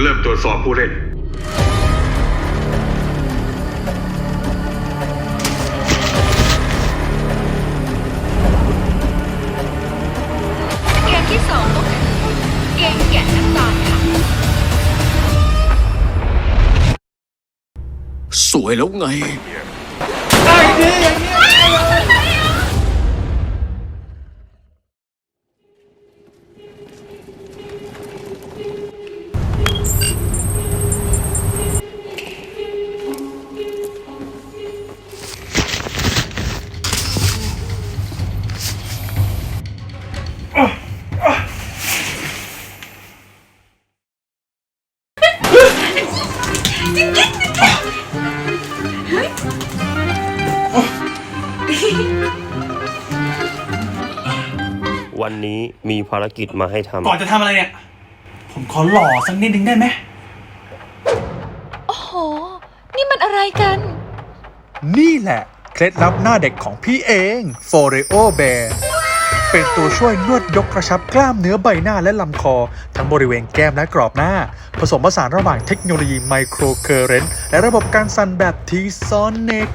เริ่มตรวจสอบผู้เล่น เกมที่สองก็คือเกมแกะน้ำตาลค่ะ สวยแล้วไง วันนี้มีภารกิจมาให้ทำก่อนจะทำอะไรเนี่ย ผมขอหล่อสักนิดนึงได้ไหม โอ้โห นี่มันอะไรกัน นี่แหละ เคล็ดลับหน้าเด็กของพี่เอง f o r e o Bear เป็นตัวช่วยนวดยกกระชับกล้ามเนื้อใบหน้าและลำคอ ทั้งบริเวณแก้มและกรอบหน้า ผสมผสานระหว่างเทคโนโลยีไมโครเคอร์เรนต์และระบบการสั่นแบบทีซอนิก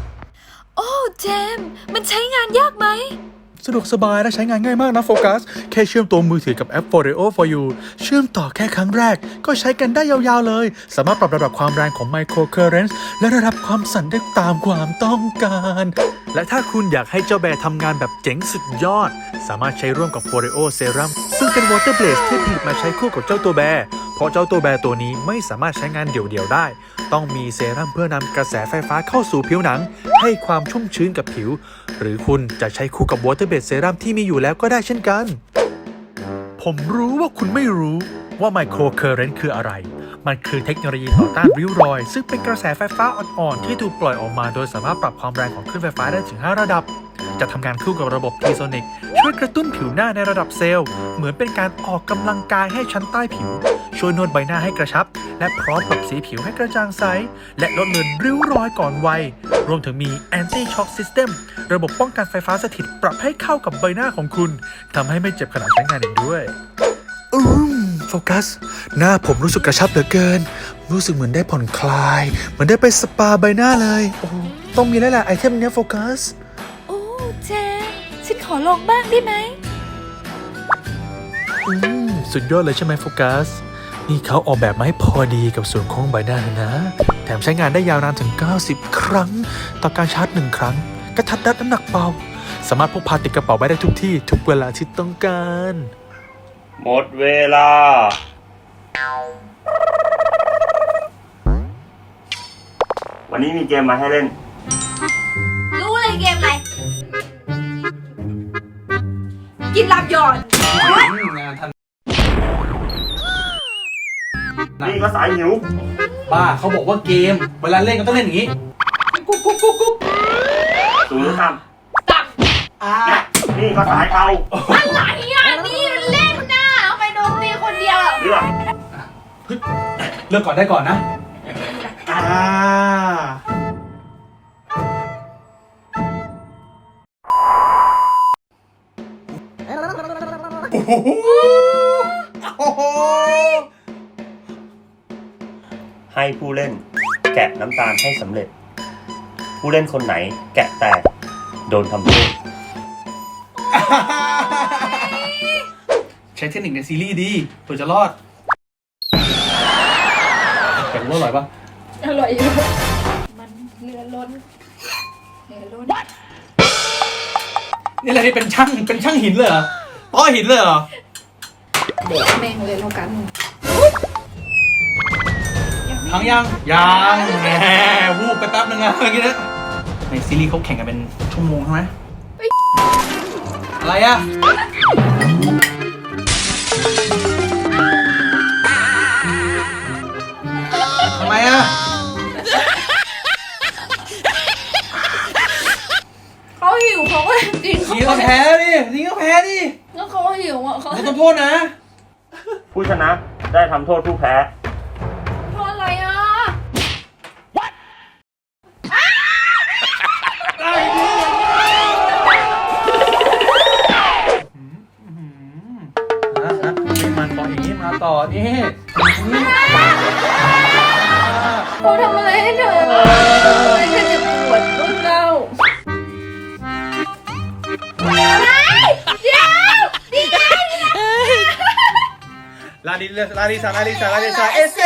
โอ้เจมมันใช้งานยากไหม สะดวกสบายและใช้งานง่ายมากนะโฟกัส แค่เชื่อมตัวมือถือกับแอป f o r e o for you เชื่อมต่อแค่ครั้งแรก ก็ใช้กันได้ยาวๆเลย สามารถปรับระดับความแรงของ Microcurrent และระดับความสั่นได้ตามความต้องการ และถ้าคุณอยากให้เจ้าแบร์ทำงานแบบเจ๋งสุดยอด สามารถใช้ร่วมกับ f o r e o Serum ซึ่งเป็น Water Blaze ที่ผลิตมาใช้คู่กับเจ้าตัวแบร์ ราะเจ้าตัวแบร์ตัวนี้ไม่สามารถใช้งานเดี่ยวๆได้ ต้องมีเซรั่มเพื่อนำกระแสไฟฟ้าเข้าสู่ผิวหนัง ให้ความชุ่มชื้นกับผิว หรือคุณจะใช้คู่กับ Water Based Serum ที่มีอยู่แล้วก็ได้เช่นกัน ผมรู้ว่าคุณไม่รู้ว่า Micro Current คืออะไร มันคือเทคโนโลยีต่อต้านริ้วรอย ซึ่งเป็นกระแสไฟฟ้าอ่อนๆ ที่ถูกปล่อยออกมาโดยสามารถปรับความแรงของคลื่นไฟฟ้าได้ถึง 5 ระดับ จะทำงานคู่กับระบบ T-Sonic ช่วยกระตุ้นผิวหน้าในระดับเซลล์ เหมือนเป็นการออกกำลังกายให้ชั้นใต้ผิว ช่วยนวดใบหน้าให้กระชับ และพร้อมปรับสีผิวให้กระจ่างใส และลดเลือนริ้วรอยก่อนวัย รวมถึงมี Anti Shock System ระบบป้องกันไฟฟ้าสถิตปรับให้เข้ากับใบหน้าของคุณทำให้ไม่เจ็บขณะใช้งานอีกด้วยอืมโฟกัส หน้าผมรู้สึกกระชับเหลือเกิน รู้สึกเหมือนได้ผ่อนคลาย เหมือนได้ไปสปาใบหน้าเลย โอ้ต้องมีแล้วแหละไอเทมเนี้ยโฟกัส โอ้เจมส์ฉันขอลองบ้างได้ไหม อืม สุดยอดเลยใช่ไหมโฟกัส นี่เขาออกแบบมาให้พอดีกับส่วนโค้งใบหน้าเลยนะ แถมใช้งานได้ยาวนานถึง 90 ครั้ง ต่อการชาร์จหนึ่งครั้ง กระทัดรัดน้ำหนักเบา สามารถพกพาติดกระเป๋าไปได้ทุกที่ ทุกเวลาที่ต้องการ หมดเวลา วันนี้มีเกมมาให้เล่น รู้เลยเกมอะไร กินลาบยอน นี่ก็สายหิว บ้าเขาบอกว่าเกม เวลาเล่นก็ต้องเล่นอย่างนี้ กุ๊กกุ๊กกุ๊กกุ๊กสูงหรือต่ตับอ่าำนี่ก็สายเทาอะไรอะนี่มันเล่นนะเอาไปโดนตีคนเดียวอะเลือกเลือกก่อนได้ก่อนนะ อ่า โอ้โห ให้ผู้เล่น แกะน้ำตาลให้สำเร็จ ผู้เล่นคนไหน แกะแตก โดนทำโทษใช้เทคนิคในซีรีส์ดีเผื่อจะรอดแต่ว่าอร่อยปะอร่อยอยู่มันเรือล้นเรือล้นนี่อะไรนี่เป็นช่างเป็นช่างหินเลยเหรอต้อหินเลยเหรอเด็กแม่งเลยแล้วกัน ทั้งยังยังแหมวูบไปแป๊บนึงอะเมื่อกี้นะในซีรีส์เขาแข่งกันเป็นชั่วโมงใช่ไหมอะไรอะทำไมอะเขาหิวเขาก็กินเขานี่ก็แพ้ดินี่ก็แพ้ดิแล้วเขาหิวอะเขา ไม่ต้องโทษนะ ผู้ชนะได้ทำโทษผู้แพ้เพ อกอย่างนี้มาต่อนี่นี่เขาทำอะไรให้เธอไม่เธอจะปวดรุ่นเราอะไรเดี๋ยวเดี๋ยวลาดิลาดิซาลาดิซาลาดิซาเอเซ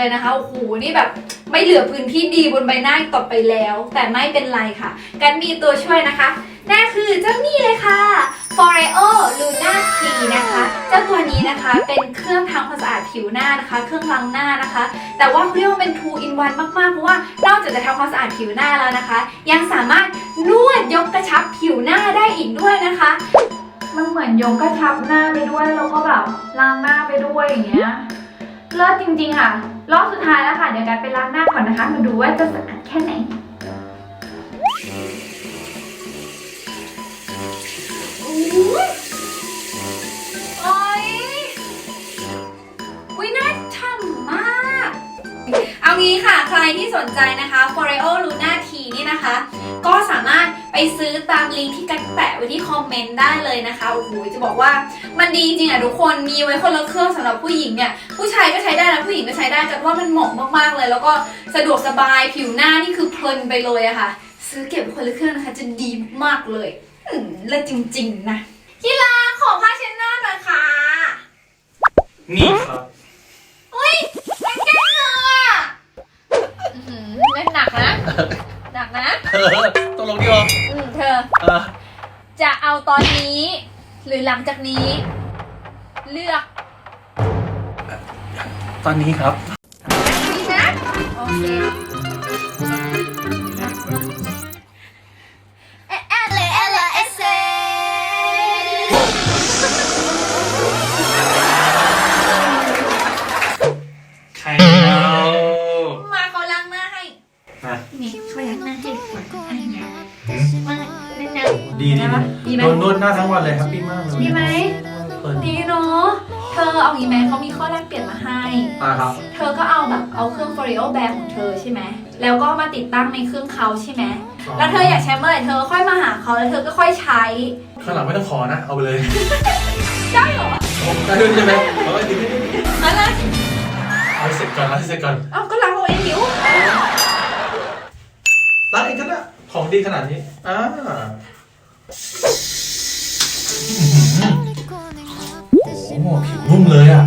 เลยนะคะโอ้โหนี่แบบไม่เหลือพื้นที่ดีบนใบหน้าต่อไปแล้ว แต่ไม่เป็นไรค่ะกันมีตัวช่วยนะคะนั่นคือเจ้านี่เลยค่ะ f o r e o Luna T นะคะ เจ้าตัวนี้นะคะเป็นเครื่องทำความสะอาดผิวหน้านะคะ เครื่องล้างหน้านะคะ แต่ว่าเรียกว่าเป็น2 in 1มากๆ เพราะว่านอกจากจะทำความสะอาดผิวหน้าแล้วนะคะ ยังสามารถนวดยกกระชับผิวหน้าได้อีกด้วยนะคะ มันเหมือนยกกระชับหน้าไปด้วยแล้วก็แบบล้างหน้าไปด้วยอย่างเงี้ย เลิศจริงๆค่ะ รอบสุดท้ายแล้วค่ะ เดี๋ยวกันไปล้างหน้าก่อนนะคะ มาดูว่าจะสะอาดแค่ไหน เอางี้ค่ะ ใครที่สนใจนะคะ f o r e o Luna T นี่นะคะ ก็สามารถไปซื้อตามลิงก์ที่กันแปะไว้ที่คอมเมนต์ได้เลยนะคะ โอ้โห จะบอกว่ามันดีจริงๆอะทุกคน มีไว้คนละเครื่องสำหรับผู้หญิงเนี่ย ผู้ชายก็ใช้ได้นะผู้หญิงก็ใช้ได้กันว่ามันเหมาะมากๆเลย แล้วก็สะดวกสบายผิวหน้านี่คือเพลินไปเลยอะค่ะ ซื้อเก็บไว้คนละเครื่องนะคะ จะดีมากๆเลยอืมเลิศจริง ๆ นะกีฬาขอผ้าเช็ดหน้าหน่อยค่ะ นี่ครับ อุ้ยเป็นแก้เธออะอื้อหือเล่นหนักนะ หนักนะเออตกลงดีวะอืมเธอ เออจะเอาตอนนี้ หรือหลังจากนี้ เลือกตอนนี้ครับนี่นะโอเค มาเล่นน้ำดีดีได้ปะดีไหมโดนนวดหน้าทั้งวันเลยครับพี่มากเลยดีไหมเพลินดีเนาะเธอเอางี้ไหมเขามีข้อแลกเปลี่ยนมาให้อ่าครับเธอก็เอาแบบเอาเครื่อง f o r e o Band ของเธอใช่ไหม แล้วก็มาติดตั้งในเครื่องเขาใช่ไหม แล้วเธออยากใช้เมื่อไหร่เธอค่อยมาหาเขาแล้วเธอก็ค่อยใช้ข้างหลังไม่ต้องขอนะ เอาไปเลยได้เหรอได้ด้วยใช่ไหมเอาไปดิอะไรเอาให้เสร็จก่อนเอาให้เสร็จก่อน เอาก็ล้างเอาเองดิวร้านเองก็ได้ ของดีขนาดนี้อ่าโอ้โหผิวนุ่มเลยอะ